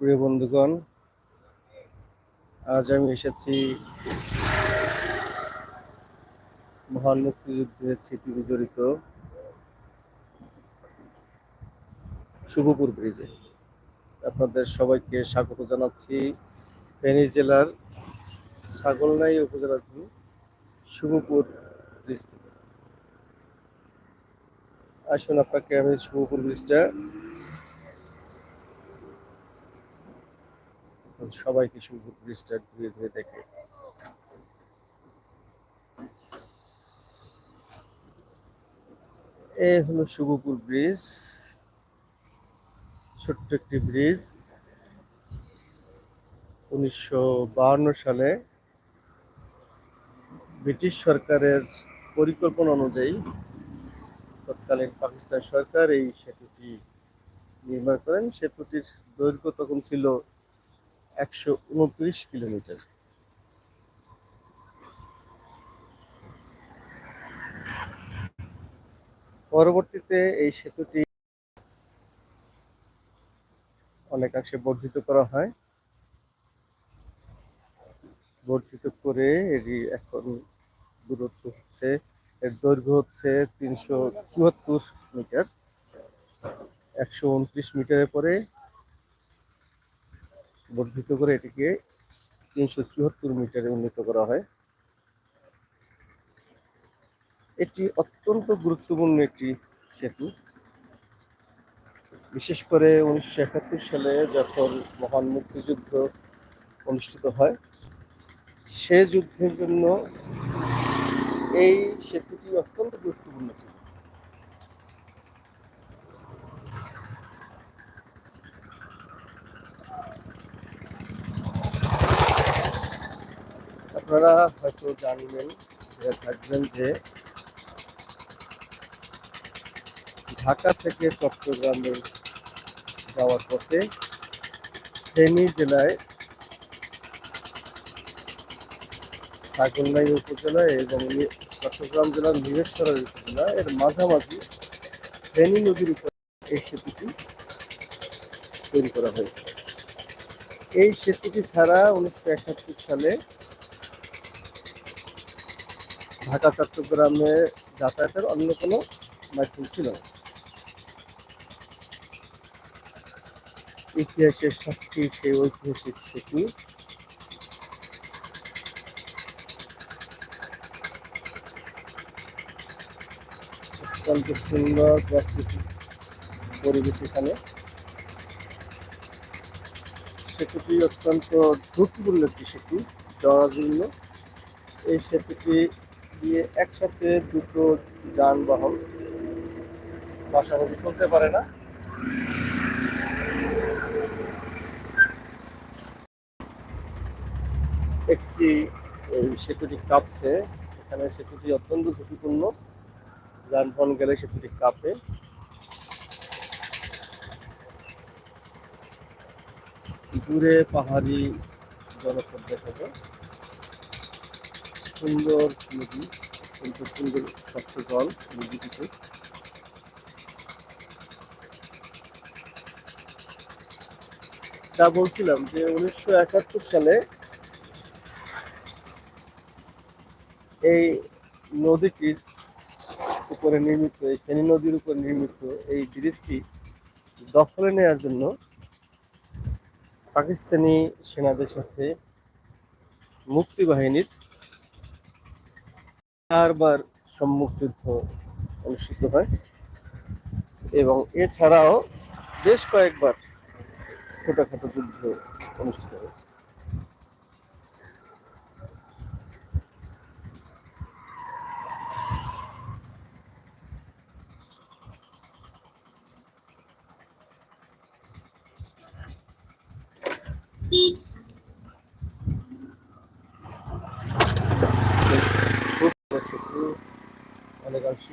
প্রিয় বন্ধুগণ, আজ আমি এসেছি মহান মুক্তিযুদ্ধের স্মৃতি বিজড়িত শুভপুর ব্রিজে। আপনাদের সবাইকে স্বাগত জানাচ্ছি ফেনী জেলার ছাগলনাই উপজেলাধীন শুভপুর ব্রিজ থেকে। আসুন আপনাকে আমি শুভপুর ব্রিজটা সবাইকে শুভপুর ব্রিজটা ঘুরে ঘুরে দেখে। এ হলো শুভপুর ব্রিজ ছোট্ট একটি ব্রিজ উনিশশো সালে ব্রিটিশ সরকারের পরিকল্পনা অনুযায়ী তৎকালীন পাকিস্তান সরকার এই সেতুটি নির্মাণ করেন। সেতুটির দৈর্ঘ্য তখন ছিল একশো উনত্রিশ কিলোমিটার। পরবর্তীতে এই সেতুটি অনেকাংশে বর্ধিত করা হয়। বর্ধিত করে এটি এখন দূরত্ব হচ্ছে, এর দৈর্ঘ্য হচ্ছে তিনশো চুয়াত্তর মিটার। একশো উনত্রিশ মিটারের পরে বর্ধিত করে এটিকে তিনশো চুয়াত্তর মিটারে উন্নীত করা হয়। এটি অত্যন্ত গুরুত্বপূর্ণ একটি সেতু। বিশেষ করে উনিশশো একাত্তর সালে যখন মহান মুক্তিযুদ্ধ অনুষ্ঠিত হয়, সে যুদ্ধের জন্য এই সেতুটি অত্যন্ত গুরুত্বপূর্ণ ছিল। আপনারা হয়তো জানবেন থাকবেন যে ঢাকা থেকে চট্টগ্রামে যাওয়ার পথে ফেনী জেলায় ছাগলনাই উপজেলা এবং চট্টগ্রাম জেলার নিরেশ্বরের উপজেলা, এর মাঝামাঝি ফেনী নদীর উপর এই সেতুটি তৈরি করা হয়েছে। এই সেতুটি ছাড়া উনিশশো একাত্তর সালে ঢাকা, চট্টগ্রামে যাতায়াতের অন্য কোনো মাধ্যম ছিল না। ইতিহাসের সাক্ষী সেই ঐতিহাসিক সেতু। অত্যন্ত সুন্দর প্রাকৃতিক পরিবেশ এখানে। সেতুটি অত্যন্ত ঝুঁকিপূর্ণ একটি সেতু জরাজীর্ণ এই সেতুটি দিয়ে একসাথে দুটো যানবাহন পাশাপাশি চলতে পারে না। একটি সেতুটি কাঁপছে। এখানে সেতুটি অত্যন্ত ঝুঁকিপূর্ণ। যানবাহন গেলে সেতুটি কাঁপে। দূরে পাহাড়ি জনপদ দেখা যায়। সুন্দর নদী অত্যন্ত সুন্দর স্বচ্ছ জল নদীটিতে যা বলছিলাম যে উনিশশো একাত্তর সালে এই নদীটির উপরে নির্মিত, এই ফেনী নদীর উপর নির্মিত এই ব্রিজটি দখলে নেওয়ার জন্য পাকিস্তানি সেনাদের সাথে মুক্তি বাহিনীর চারবার সম্মুখ যুদ্ধ অনুষ্ঠিত হয় এবং এছাড়াও বেশ কয়েকবার ছোটখাটো যুদ্ধ অনুষ্ঠিত হয়েছে।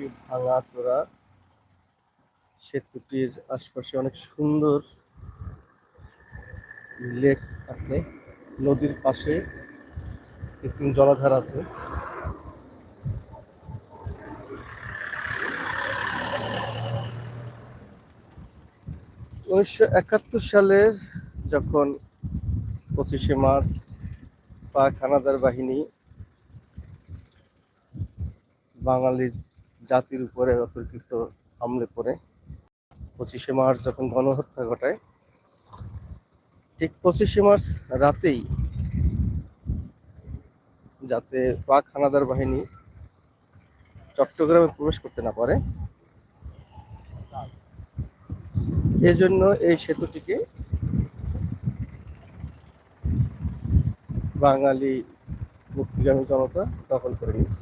অনেকাংশই ভাঙা চোরা সেতুটির আশপাশে অনেক সুন্দর লেক আছে। নদীর পাশে কৃত্রিম জলাধার আছে। উনিশশো একাত্তর সালের যখন পঁচিশে মার্চ পাক হানাদার বাহিনী বাঙালি জাতির উপরে অতর্কিত হামলে পড়ে। পঁচিশে মার্চ যখন গণহত্যা ঘটায়, ঠিক পঁচিশে মার্চ রাতেই যাতে পাক হানাদার বাহিনী চট্টগ্রামে প্রবেশ করতে না পারে, এজন্য এই সেতুটিকে বাঙালি মুক্তিগামী জনতা দখল করে নিয়েছে।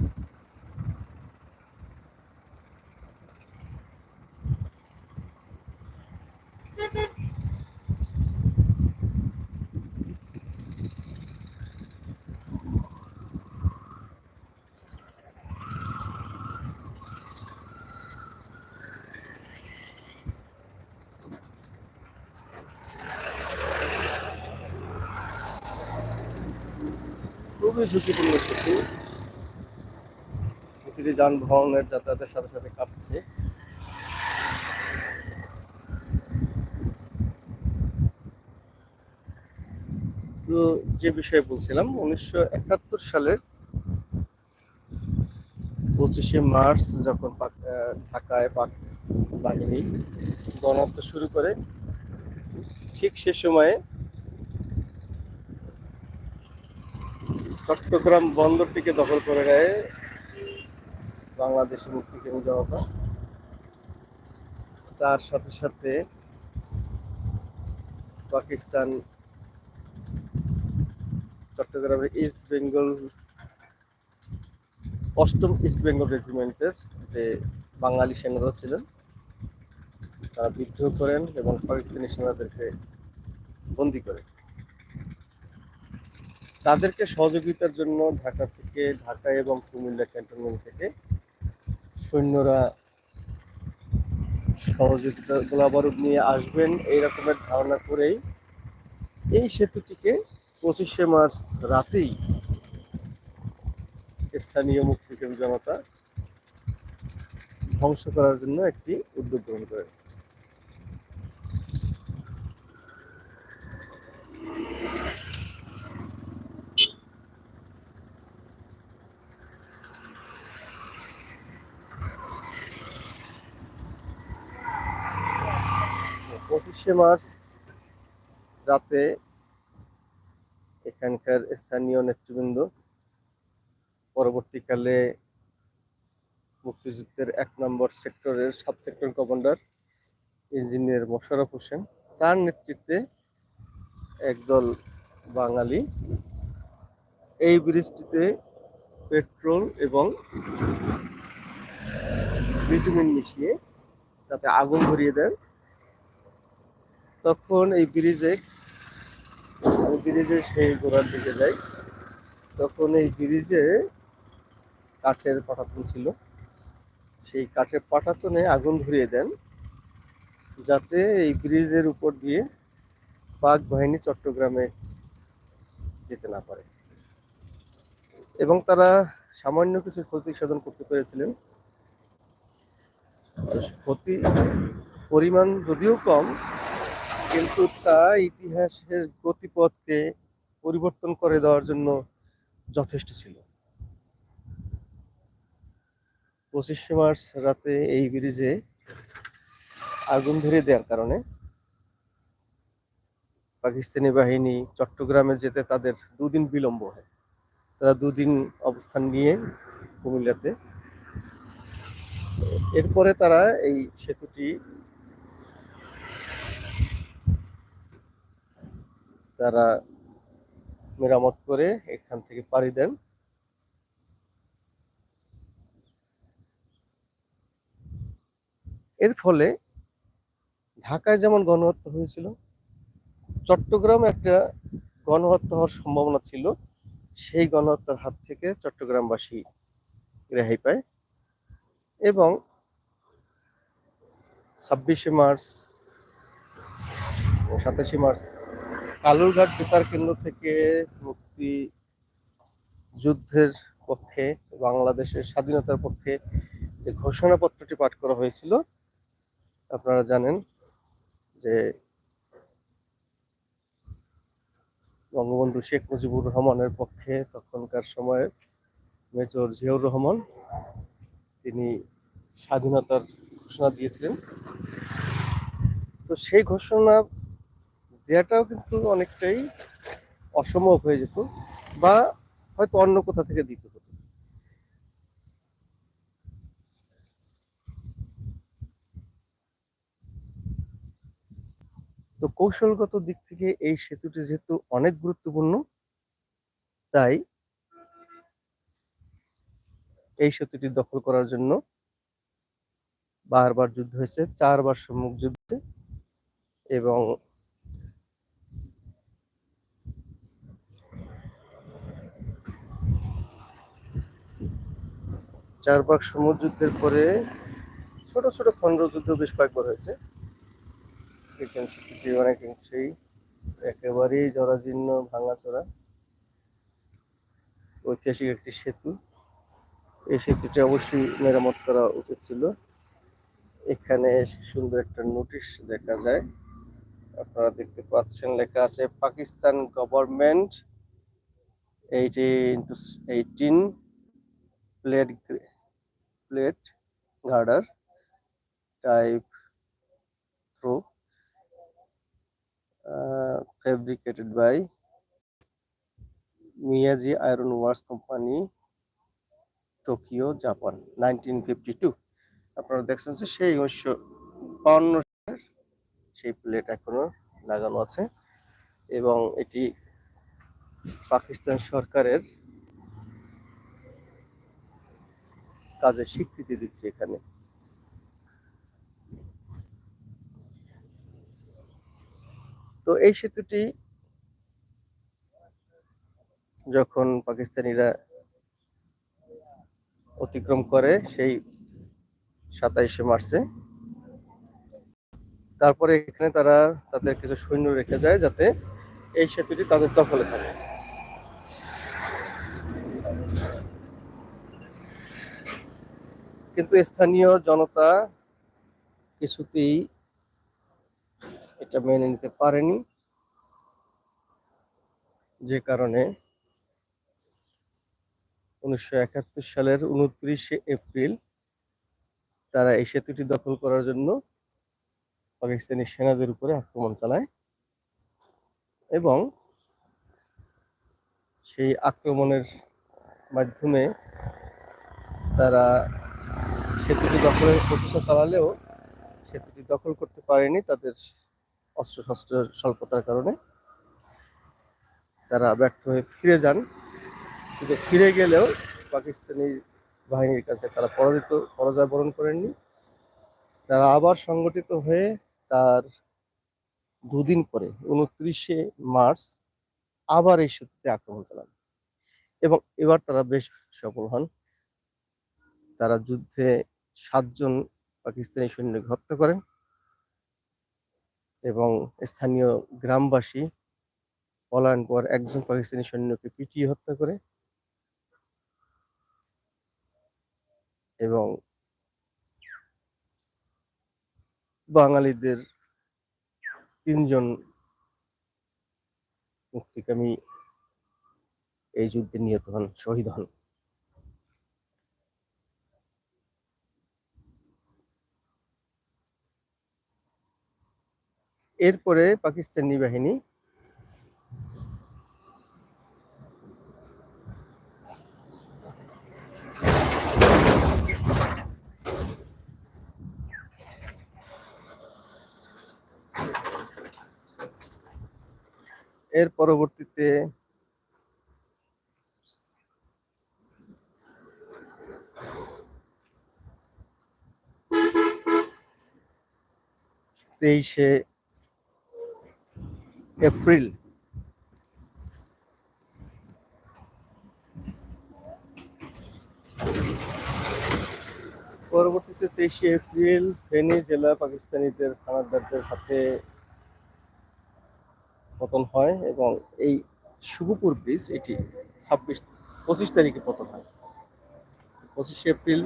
ঝুঁকিপূর্ণ সেতু প্রতিটি যানবাহনের যাতায়াতের সাথে সাথে কাঁপছে। তো যে বিষয়ে বলছিলাম, উনিশশো একাত্তর সালের পঁচিশে মার্চ যখন ঢাকায় পাক বাহিনী গণহত্যা শুরু করে, ঠিক সে সময়ে চট্টগ্রাম বন্দরটিকে দখল করে নেয় বাংলাদেশি মুক্তিকামী জনতা তার সাথে সাথে পাকিস্তান চট্টগ্রামের ইস্ট বেঙ্গল অষ্টম ইস্ট বেঙ্গল রেজিমেন্টের যে বাঙালি সেনারা ছিলেন, তারা বিদ্রোহ করেন এবং পাকিস্তানি সেনাদেরকে বন্দি করে তাদেরকে সহযোগিতার জন্য ঢাকা থেকে ঢাকা এবং কুমিল্লা ক্যান্টনমেন্ট থেকে সৈন্যরা সহযোগিতা গোলাবারুদ নিয়ে আসবেন এই রকমের ধারণা করেই। এই সেতুটিকে পঁচিশে মার্চ রাতেই স্থানীয় মুক্তিকামী জনতা ধ্বংস করার জন্য একটি উদ্যোগ গ্রহণ করে। পঁচিশে মার্চ রাতে এখানকার স্থানীয় নেতৃবৃন্দ পরবর্তীকালে মুক্তিযুদ্ধের এক নম্বর সেক্টরের sub sector commander engineer Mosharraf Hossain, তার নেতৃত্বে একদল বাঙালি এই ব্রিজটিতে পেট্রোল এবং ভিটামিন মিশিয়ে তাতে আগুন ধরিয়ে দেন। তখন এই ব্রিজে, আমি ব্রিজে সেই গোড়ার দিকে যাই। তখন এই ব্রিজে কাঠের পাটাতন ছিল। সেই কাঠের পাটাতনে আগুন ধরিয়ে দেন, যাতে এই ব্রিজের উপর দিয়ে পাক বাহিনী চট্টগ্রামে যেতে না পারে। এবং তারা সামান্য কিছু ক্ষতি সাধন করতে পেরেছিলেন। ক্ষতি, পরিমাণ যদিও কম কিন্তু তা ইতিহাসের গতিপথকে পরিবর্তন করে দেওয়ার জন্য যথেষ্ট ছিল। পঁচিশে মার্চ রাতে এই ব্রিজে আগুন ধরে দেওয়ার কারণে পাকিস্তানি বাহিনী চট্টগ্রামে যেতে তাদের দুদিন বিলম্ব হয়। তারা দুদিন অবস্থান নিয়ে কুমিল্লাতে। এরপরে তারা এই সেতুটি তারা মেরামত করে এখান থেকে পাড়ি দেন। এর ফলে ঢাকায় যেমন গণহত্যা হয়েছিল, চট্টগ্রাম একটা গণহত্যা হওয়ার সম্ভাবনা ছিল। সেই গণহত্যার হাত থেকে চট্টগ্রামবাসী রেহাই পায় এবং ছাব্বিশে মার্চ, সাতাশে মার্চ কালুরঘাট বেতার কেন্দ্র থেকে মুক্তি যুদ্ধের পক্ষে, বাংলাদেশের স্বাধীনতার পক্ষে যে ঘোষণাপত্রটি পাঠ করা হয়েছিল, আপনারা জানেন যে বঙ্গবন্ধু শেখ মুজিবুর রহমানের পক্ষে তখনকার সময়ে মেজর জিয়াউর রহমান, তিনি স্বাধীনতার ঘোষণা দিয়েছিলেন। তো সেই ঘোষণা দেওয়াটাও কিন্তু অনেকটাই অসম্ভব হয়ে যেত বা হয়তো অন্য কোথা থেকে দিতে। হতো তো কৌশলগত দিক থেকে এই সেতুটি যেহেতু অনেক গুরুত্বপূর্ণ, তাই এই সেতুটি দখল করার জন্য বারবার যুদ্ধ হয়েছে, চারবার সম্মুখ যুদ্ধে এবং চারবার সম্মুখ যুদ্ধের পরে ছোট ছোট খণ্ড যুদ্ধ বেশ কয়েকবার হয়েছে। অনেকাংশেই একেবারেই জরাজীর্ণ, ভাঙাচোরা, ঐতিহাসিক একটি সেতু। এই সেতুটি অবশ্যই মেরামত করা উচিত ছিল। এখানে সুন্দর একটা নোটিশ দেখা যায়। আপনারা দেখতে পাচ্ছেন লেখা আছে, Pakistan government eighteen eighteen plate plate girder type through fabricated by Miyaji iron works company Tokyo Japan nineteen fifty two আপনারা দেখছেন যে সেই উনিশশো বাউন্ন সালের সেই প্লেট এখনও লাগানো আছে এবং এটি পাকিস্তান সরকারের কাজে স্বীকৃতি দিচ্ছে এখানে। তো এই সেতুটি যখন পাকিস্তানিরা অতিক্রম করে সেই সাতাইশে মার্চে, তারপরে এখানে তারা তাদের কিছু সৈন্য রেখে যায় যাতে এই সেতুটি তাদের দখলে থাকে। কিন্তু স্থানীয় জনতা কিছুতেই এটা মেনে নিতে পারেনি। যে কারণে উনিশশো একাত্তর সালের উনত্রিশে এপ্রিল তারা এই সেতুটি দখল করার জন্য পাকিস্তানি সেনাদের উপরে আক্রমণ চালায় এবং সেই আক্রমণের মাধ্যমে তারা সেতুটি দখলের প্রচেষ্টা চালালেও সেতুটি দখল করতে পারেনি তাদের অস্ত্রশস্ত্রের স্বল্পতার কারণে। তারা ব্যর্থ হয়ে ফিরে যান। কিন্তু ফিরে গেলেও পাকিস্তানি বাহিনীর কাছে তারা পরাজিত, পরাজয় বরণ করেননি। তারা আবার সংগঠিত হয়ে তার দুদিন পরে, উনত্রিশে মার্চ, আবার এই সেতুতে আক্রমণ চালান। এবং এবার তারা বেশ সফল হন। তারা যুদ্ধে সাতজন পাকিস্তানি সৈন্যকে হত্যা করেন এবং স্থানীয় গ্রামবাসী পলায়ন পর একজন পাকিস্তানি সৈন্যকে পিটিয়ে হত্যা করে এবং বাঙালিদের তিনজন মুক্তিকামী এই যুদ্ধে নিহত হন, শহীদ হন। এরপরে পাকিস্তানি বাহিনী এর পরবর্তীতে তেইশে এপ্রিল। পরবর্তীতে তেইশে এপ্রিল ফেনী জেলা পাকিস্তানিদের হানাদারদের হাতে পতন হয় এবং এই শুভপুর ব্রিজ, এটি ছাব্বিশ, পঁচিশ তারিখে পতন হয়। পঁচিশে এপ্রিল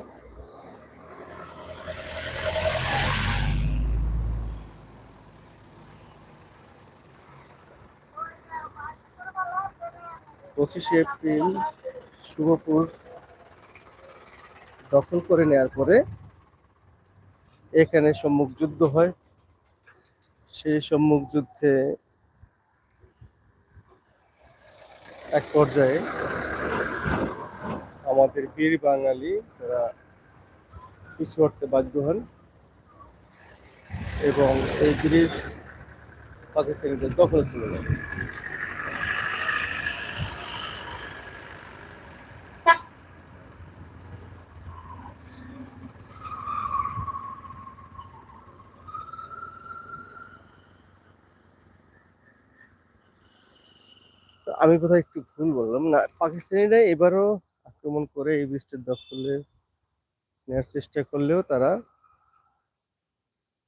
পঁচিশে এপ্রিল শুভপুর দখল করে নেয়ার পরে এখানে সম্মুখ যুদ্ধ হয়। সেই সম্মুখ যুদ্ধে এক পর্যায়ে আমাদের বীর বাঙালি তারা পিছু হটতে বাধ্য হন এবং এই ব্রিজ পাকিস্তানিদের দখলে যায় আমি কোথাও একটু ভুল বললাম। না, পাকিস্তানিরা এবারও আক্রমণ করে এই ব্রিজটির দখলে নেওয়ার চেষ্টা করলেও তারা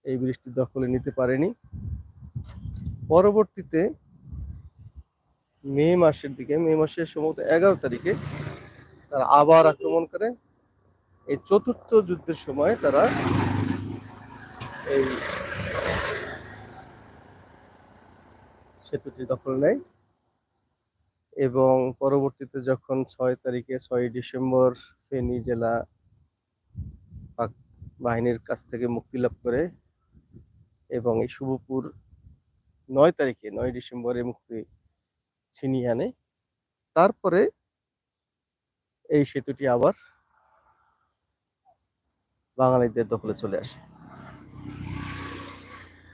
এই ব্রিজটি দখলে নিতে পারেনি। পরবর্তীতে মে মাসের দিকে, মে মাসের সম্ভবত এগারো তারিখে তারা আবার আক্রমণ করে। এই চতুর্থ যুদ্ধের সময় তারা এই সেতুটি দখল নেয়। এবং পরবর্তীতে যখন ছয় তারিখে, ছয় ডিসেম্বর ফেনী জেলা পাক বাহিনীর কাছ থেকে মুক্তি লাভ করে এবং এই শুভপুর নয় তারিখে, নয় ডিসেম্বরে মুক্তি ছিনিয়ে আনে। তারপরে এই সেতুটি আবার বাঙালিদের দখলে চলে আসে।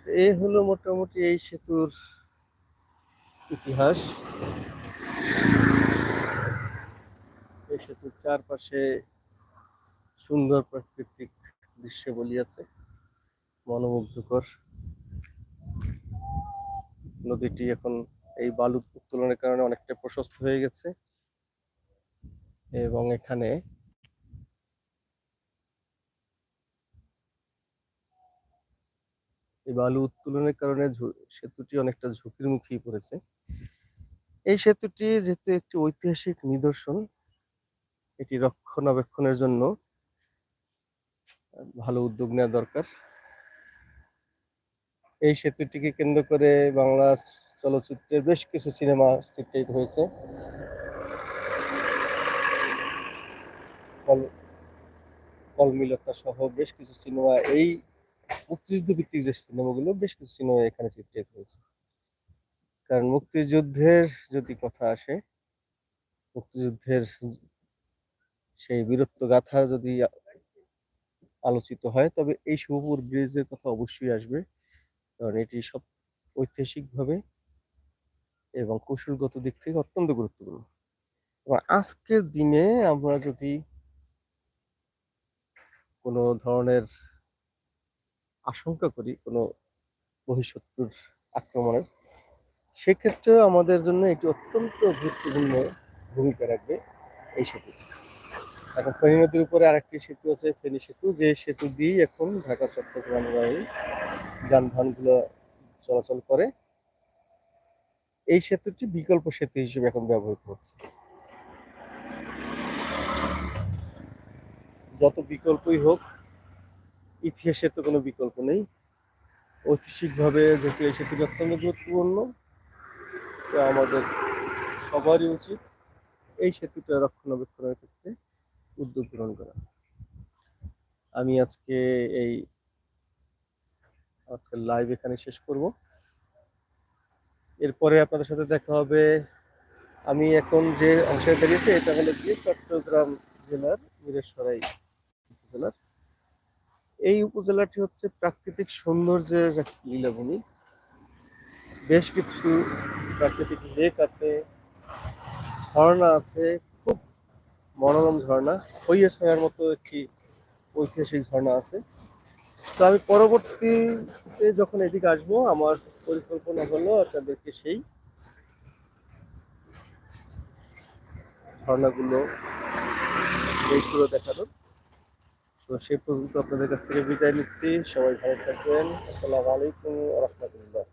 এই হলো মোটামুটি এই সেতুর ইতিহাস। এই সেতুর চারপাশে সুন্দর প্রাকৃতিক দৃশ্য বলিয়াছে, মনোমুগ্ধকর। নদীটি এখন এই বালু উত্তোলনের কারণে অনেকটা প্রশস্ত হয়ে গেছে এবং এখানে এই বালু উত্তোলনের কারণে সেতুটি অনেকটা ঝুঁকির মুখেই পড়েছে। এই সেতুটি যেহেতু একটি ঐতিহাসিক নিদর্শন এটি রক্ষণাবেক্ষণের জন্য ভালো উদ্যোগ নেওয়া দরকার। এই সেতুটিকে কেন্দ্র করে বাংলা চলচ্চিত্রের বেশ কিছু সিনেমা চিত্রিত হয়েছে। কল- কলমিলতা সহ বেশ কিছু সিনেমা, এই মুক্তিযুদ্ধ ভিত্তিক যে সিনেমাগুলো, বেশ কিছু সিনেমা এখানে চিত্রিত হয়েছে। কারণ মুক্তিযুদ্ধের যদি কথা আসে, মুক্তিযুদ্ধের সেই বীরত্ব গাথা যদি আলোচিত হয়, তবে এই শুভপুর ব্রিজের কথা অবশ্যই আসবে। কারণ এটি সব ঐতিহাসিকভাবে এবং কৌশলগত দিক থেকে অত্যন্ত গুরুত্বপূর্ণ। এবং আজকের দিনে আমরা যদি কোনো ধরনের আশঙ্কা করি, কোনো বহিঃশত্রুর আক্রমণের সেক্ষেত্রে আমাদের জন্য এটি অত্যন্ত গুরুত্বপূর্ণ ভূমিকা রাখবে এই সেতু এখন ফেনী নদীর উপরে আরেকটি সেতু আছে, ফেনী সেতু। যে সেতু দিয়েই এখন ঢাকা, চট্টগ্রাম বাহিনী যানবাহনগুলো চলাচল করে। এই সেতুটি বিকল্প সেতু হিসেবে এখন ব্যবহৃত হচ্ছে। যত বিকল্পই হোক, ইতিহাসের তো কোনো বিকল্প নেই। ঐতিহাসিকভাবে যেহেতু এই সেতুটি অত্যন্ত গুরুত্বপূর্ণ আমাদের সবারই উচিত এই সেতুটা রক্ষণাবেক্ষণের ক্ষেত্রে উদ্যোগ গ্রহণ করা। আমি আজকে এই আজকে লাইভ এখানে শেষ করব। এরপরে আপনাদের সাথে দেখা হবে। আমি এখন যে অংশে দাঁড়িয়েছি, এটা হলো গিয়ে চট্টগ্রাম জেলার মিরেশ্বরাই উপজেলার। এই উপজেলাটি হচ্ছে প্রাকৃতিক সৌন্দর্যের লীলাভূমি। বেশ কিছু প্রাকৃতিক লেক আছে, ঝর্ণা আছে মনোরম ঝর্ণা হইয়ে ছায়ার মতো একটি ঐতিহাসিক ঝর্ণা আছে। তো আমি পরবর্তীতে যখন এদিকে আসব, আমার পরিকল্পনা হলো আপনাদেরকে সেই ঝর্ণাগুলো এইগুলো দেখানোর। তো সেই পর্যন্ত আপনাদের কাছ থেকে বিদায় নিচ্ছি। সবাই ভালো থাকবেন। আসসালামু আলাইকুম রহমতুল্লাহ।